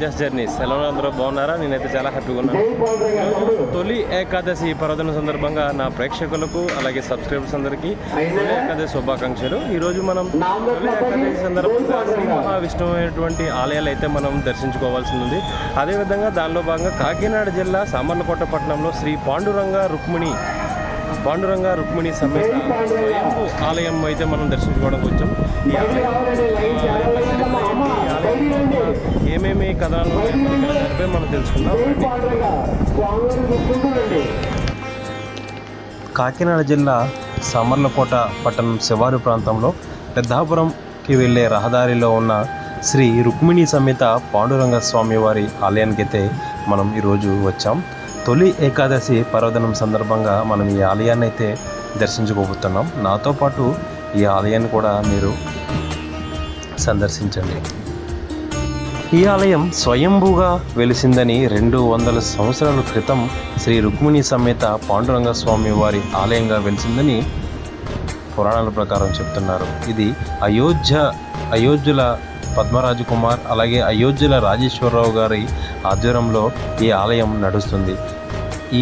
Just Raja's journeys ఎలా అందరూ బాగున్నారా? నేనైతే చాలా హ్యాపీగా ఉన్నాను. తొలి ఏకాదశి పర్వదిన సందర్భంగా నా ప్రేక్షకులకు అలాగే సబ్స్క్రైబర్స్ అందరికీ తొలి ఏకాదశి శుభాకాంక్షలు. ఈరోజు మనం తొలి ఏకాదశి సందర్భంగా శ్రీ మహావిష్ణువు అయినటువంటి ఆలయాలు అయితే మనం దర్శించుకోవాల్సి ఉంది అదేవిధంగా దానిలో భాగంగా కాకినాడ జిల్లా సామర్లకోట పట్టణంలో శ్రీ పాండురంగ రుక్మిణి పాండురంగ రుక్మిణి సమేత స్వయంభూ ఆలయం అయితే మనం దర్శించుకోవడానికి వచ్చాం ఈ ఆలయం ఏమేమి కథనాలు మనం తెలుసుకుందాం. కాకినాడ జిల్లా సామర్లకోట పట్టణం శివారు ప్రాంతంలో పెద్దాపురంకి వెళ్ళే రహదారిలో ఉన్న శ్రీ రుక్మిణి సమేత పాండురంగ స్వామి వారి ఆలయానికి అయితే మనం ఈరోజు వచ్చాం. తొలి ఏకాదశి పర్వదనం సందర్భంగా మనం ఈ ఆలయాన్ని అయితే దర్శించుకోబోతున్నాం. నాతో పాటు ఈ ఆలయాన్ని కూడా మీరు సందర్శించండి. ఈ ఆలయం స్వయంభూగా వెలిసిందని రెండు వందల సంవత్సరాల క్రితం శ్రీ రుక్మిణి సమేత పాండురంగ స్వామి వారి ఆలయంగా వెలిసిందని పురాణాల ప్రకారం చెప్తున్నారు. ఇది అయోధ్య అయోధ్యుల పద్మరాజు కుమార్ అలాగే అయోధ్యుల రాజేశ్వరరావు గారి ఆధ్వర్యంలో ఈ ఆలయం నడుస్తుంది.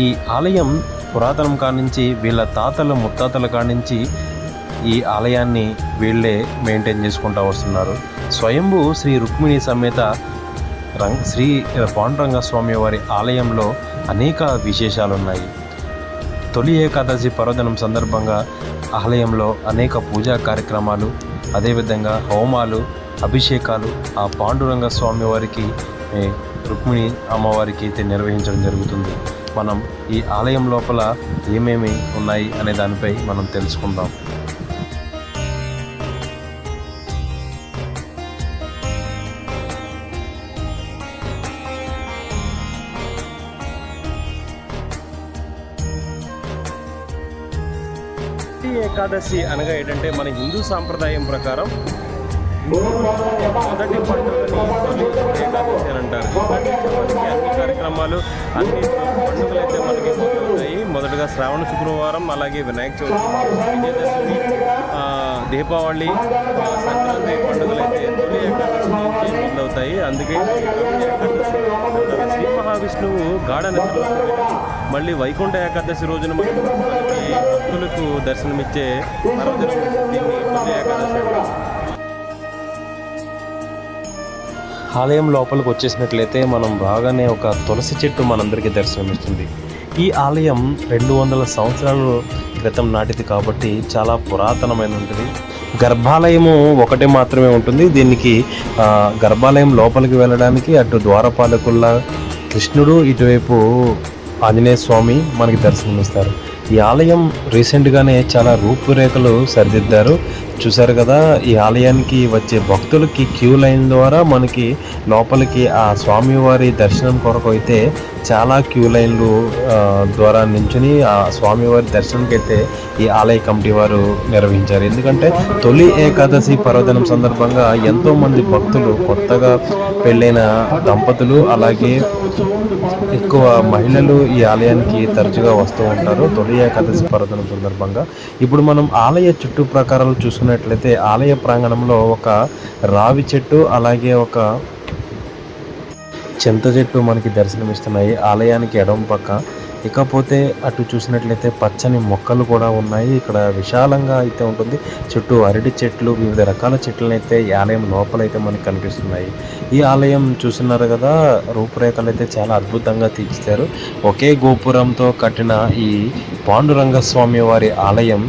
ఈ ఆలయం పురాతనం కానించి వీళ్ళ తాతల ముత్తాతల కానించి ఈ ఆలయాన్ని వీళ్ళే మెయింటైన్ చేసుకుంటూ వస్తున్నారు. స్వయంభూ శ్రీ రుక్మిణి సమేత రంగ్ శ్రీ పాండురంగ స్వామి వారి ఆలయంలో అనేక విశేషాలు ఉన్నాయి తొలి ఏకాదశి పర్వదినం సందర్భంగా ఆలయంలో అనేక పూజా కార్యక్రమాలు అదేవిధంగా హోమాలు అభిషేకాలు ఆ పాండురంగ స్వామి వారికి రుక్మిణి అమ్మవారికి అయితే నిర్వహించడం జరుగుతుంది. మనం ఈ ఆలయం లోపల ఏమేమి ఉన్నాయి అనే దానిపై మనం తెలుసుకుందాం. ఈ ఏకాదశి అనగా ఏంటంటే మన హిందూ సాంప్రదాయం ప్రకారం మొదటి పండుగని ఏకాదశి అని అంటారు. మనకి అన్ని కార్యక్రమాలు అన్ని పండుగలు అయితే మనకి మొదలవుతాయి. మొదటగా శ్రావణ శుక్రవారం అలాగే వినాయక చవితి విజయదశమి దీపావళి సంక్రాంతి పండుగలు అయితే తొలి ఏకాదశి నుంచి మొదలవుతాయి. అందుకే ఏకాదశి శ్రీ మహావిష్ణువు గాఢ నిద్రలో మళ్ళీ వైకుంఠ ఏకాదశి రోజున మనం భక్తులకు దర్శనమిచ్చే పర్వదినం దీన్ని తొలి ఏకాదశి ఆలయం లోపలికి వచ్చేసినట్లయితే మనం రాగానే ఒక తులసి చెట్టు మనందరికీ దర్శనమిస్తుంది. ఈ ఆలయం రెండు వందల సంవత్సరాల క్రితం నాటిది కాబట్టి చాలా పురాతనమైన ఉంటుంది. గర్భాలయము ఒకటే మాత్రమే ఉంటుంది. దీనికి గర్భాలయం లోపలికి వెళ్ళడానికి అటు ద్వారపాలకుల కృష్ణుడు ఇటువైపు ఆంజనేయ స్వామి మనకి దర్శనమిస్తారు. ఈ ఆలయం రీసెంట్గానే చాలా రూపురేఖలు సరిదిద్దారు. చూశారు కదా ఈ ఆలయానికి వచ్చే భక్తులకి క్యూ లైన్ ద్వారా మనకి లోపలికి ఆ స్వామివారి దర్శనం కొరకు అయితే చాలా క్యూ లైన్లు ద్వారా నించుని ఆ స్వామివారి దర్శనంకి అయితే ఈ ఆలయ కమిటీ వారు నిర్వహించారు. ఎందుకంటే తొలి ఏకాదశి పర్వదినం సందర్భంగా ఎంతో మంది భక్తులు కొత్తగా పెళ్ళైన దంపతులు అలాగే ఎక్కువ మహిళలు ఈ ఆలయానికి తరచుగా వస్తూ ఉంటారు. తొలి ఏకాదశి పర్వదినం సందర్భంగా. ఇప్పుడు మనం ఆలయ చుట్టూ ప్రకారాలు చూసుకున్నట్లయితే ఆలయ ప్రాంగణంలో ఒక రావి చెట్టు అలాగే ఒక చింత చెట్టు మనకి దర్శనమిస్తున్నాయి. ఆలయానికి ఎడమ పక్క ఇకపోతే అటు చూసినట్లయితే పచ్చని మొక్కలు కూడా ఉన్నాయి. ఇక్కడ విశాలంగా అయితే ఉంటుంది. చుట్టూ అరటి చెట్లు వివిధ రకాల చెట్లు అయితే ఈ ఆలయం లోపలైతే మనకి కనిపిస్తున్నాయి. ఈ ఆలయం చూస్తున్నారు కదా రూపురేఖలు అయితే చాలా అద్భుతంగా తీర్చారు ఒకే గోపురంతో కట్టిన ఈ పాండురంగ స్వామి వారి ఆలయం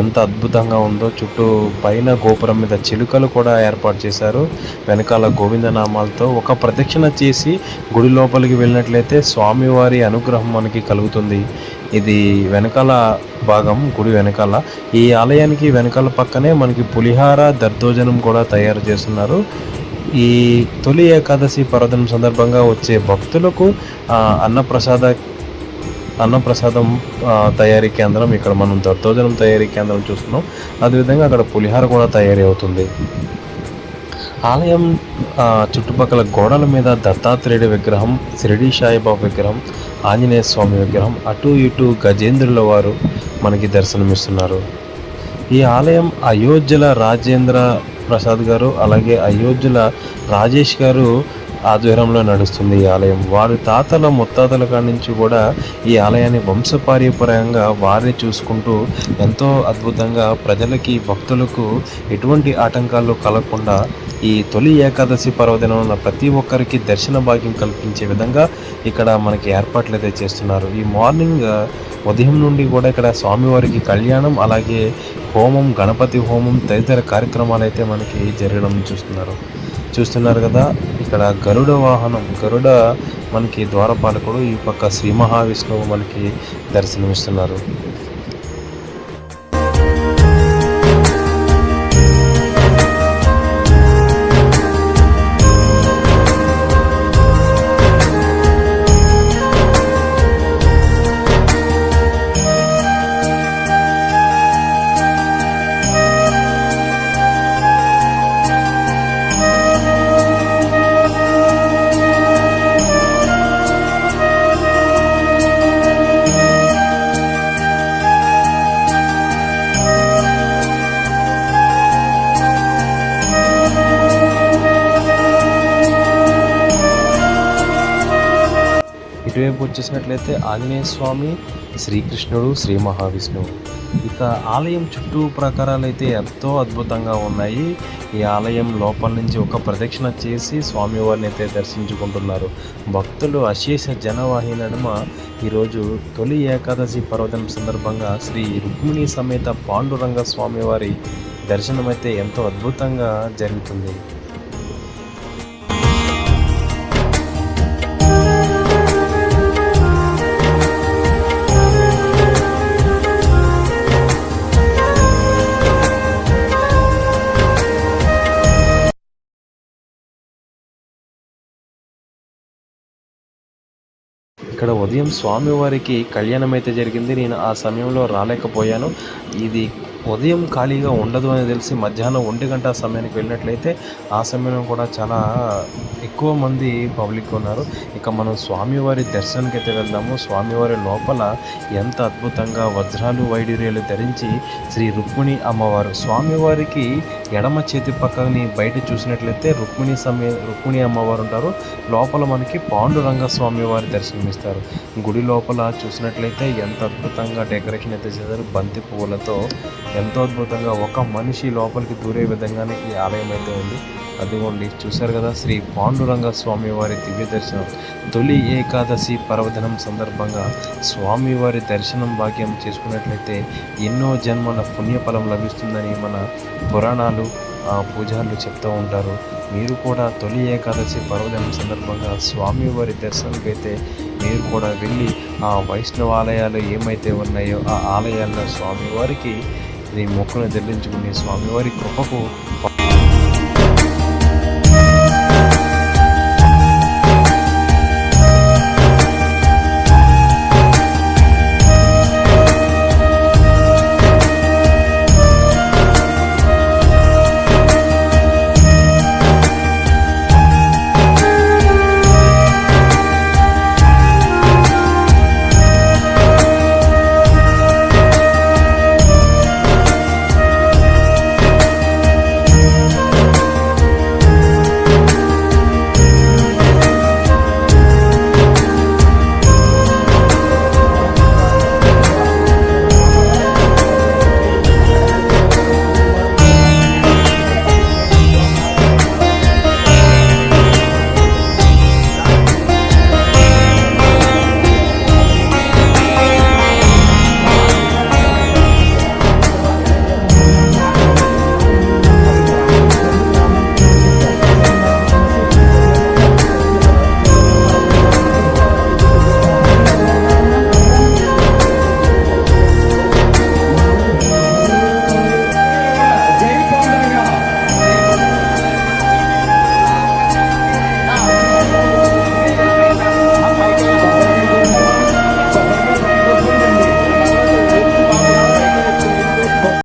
ఎంత అద్భుతంగా ఉందో. చుట్టూ పైన గోపురం మీద చిలుకలు కూడా ఏర్పాటు చేశారు. వెనకాల గోవిందనామాలతో ఒక ప్రదక్షిణ చేసి గుడి లోపలికి వెళ్ళినట్లయితే స్వామివారి అనుగ్రహం మనకి కలుగుతుంది. ఇది వెనకాల భాగం గుడి వెనకాల. ఈ ఆలయానికి వెనకాల పక్కనే మనకి పులిహార దర్దోజనం కూడా తయారు చేస్తున్నారు. ఈ తొలి ఏకాదశి పర్వదినం సందర్భంగా వచ్చే భక్తులకు అన్నప్రసాద అన్నప్రసాదం తయారీ కేంద్రం ఇక్కడ మనం దత్తోజనం తయారీ కేంద్రం చూస్తున్నాం. అదేవిధంగా అక్కడ పులిహార కూడా తయారీ అవుతుంది. ఆలయం చుట్టుపక్కల గోడల మీద దత్తాత్రేయుడి విగ్రహం షిరిడి సాయిబాబు విగ్రహం ఆంజనేయ స్వామి విగ్రహం అటు ఇటు గజేంద్రుల వారు మనకి దర్శనమిస్తున్నారు. ఈ ఆలయం అయోధ్యల రాజేంద్ర ప్రసాద్ గారు అలాగే అయోధ్యల రాజేష్ గారు ఆధ్వర్యంలో నడుస్తుంది ఈ ఆలయం. వారి తాతల ముత్తాతల కాడి నుంచి కూడా ఈ ఆలయాన్ని వంశపార్యపరంగా వారిని చూసుకుంటూ ఎంతో అద్భుతంగా ప్రజలకి భక్తులకు ఎటువంటి ఆటంకాలు కలగకుండా ఈ తొలి ఏకాదశి పర్వదినం ప్రతి ఒక్కరికి దర్శన భాగ్యం కల్పించే విధంగా ఇక్కడ మనకి ఏర్పాట్లు అయితే చేస్తున్నారు. ఈ మార్నింగ్ ఉదయం నుండి కూడా ఇక్కడ స్వామివారికి కళ్యాణం అలాగే హోమం గణపతి హోమం తదితర కార్యక్రమాలు అయితే మనకి జరగడం చూస్తున్నారు. చూస్తున్నారు కదా ఇక్కడ గరుడ వాహనం గరుడ మనకి ద్వారపాలకుడు ఈ పక్క శ్రీ మహావిష్ణువు మనకి దర్శనమిస్తున్నారు. ఇటువైపు వచ్చేసినట్లయితే ఆంజనేయ స్వామి శ్రీకృష్ణుడు శ్రీ మహావిష్ణువు. ఇక ఆలయం చుట్టూ ప్రకారాలు అయితే ఎంతో అద్భుతంగా ఉన్నాయి. ఈ ఆలయం లోపల నుంచి ఒక ప్రదక్షిణ చేసి స్వామివారిని అయితే దర్శించుకుంటున్నారు. భక్తులు అశేష జనవాహి నడుమ ఈరోజు తొలి ఏకాదశి పర్వదినం సందర్భంగా శ్రీ రుక్మిణి సమేత పాండురంగ స్వామివారి దర్శనం అయితే ఎంతో అద్భుతంగా జరుగుతుంది. ఉదయం స్వామివారికి కళ్యాణం అయితే జరిగింది. నేను ఆ సమయంలో రాలేకపోయాను. ఇది ఉదయం ఖాళీగా ఉండదు అని తెలిసి మధ్యాహ్నం ఒంటి గంట సమయానికి వెళ్ళినట్లయితే ఆ సమయంలో కూడా చాలా ఎక్కువ మంది పబ్లిక్ ఉన్నారు. ఇక మనం స్వామివారి దర్శనానికి అయితే వెళ్దాము. స్వామివారి లోపల ఎంత అద్భుతంగా వజ్రాలు వైడూర్యాలు ధరించి శ్రీ రుక్మిణి అమ్మవారు. స్వామివారికి ఎడమ చేతి పక్కని బయట చూసినట్లయితే రుక్మిణి సమయ రుక్మిణి అమ్మవారు ఉంటారు. లోపల మనకి పాండురంగ స్వామివారి దర్శనమిస్తారు. గుడి లోపల చూసినట్లయితే ఎంత అద్భుతంగా డెకరేషన్ అయితే చేశారు. బంతి పువ్వులతో ఎంతో అద్భుతంగా ఒక మనిషి లోపలికి దూరే విధంగానే ఈ ఆలయం అయితే ఉంది. అదిగోండి చూశారు కదా శ్రీ పాండురంగ స్వామి వారి దివ్య దర్శనం. తొలి ఏకాదశి పర్వదినం సందర్భంగా స్వామివారి దర్శనం భాగ్యం చేసుకున్నట్లయితే ఎన్నో జన్మల పుణ్యఫలం లభిస్తుందని మన పురాణాలు ఆ, పూజారులు చెప్తూ ఉంటారు. మీరు కూడా తొలి ఏకాదశి పర్వదినం సందర్భంగా స్వామివారి దర్శనానికి అయితే మీరు కూడా వెళ్ళి ఆ వైష్ణవ ఆలయాలు ఏమైతే ఉన్నాయో ఆ ఆలయాల్లో స్వామివారికి ఈ మొక్కును చెల్లించుకుని స్వామివారి కృపకు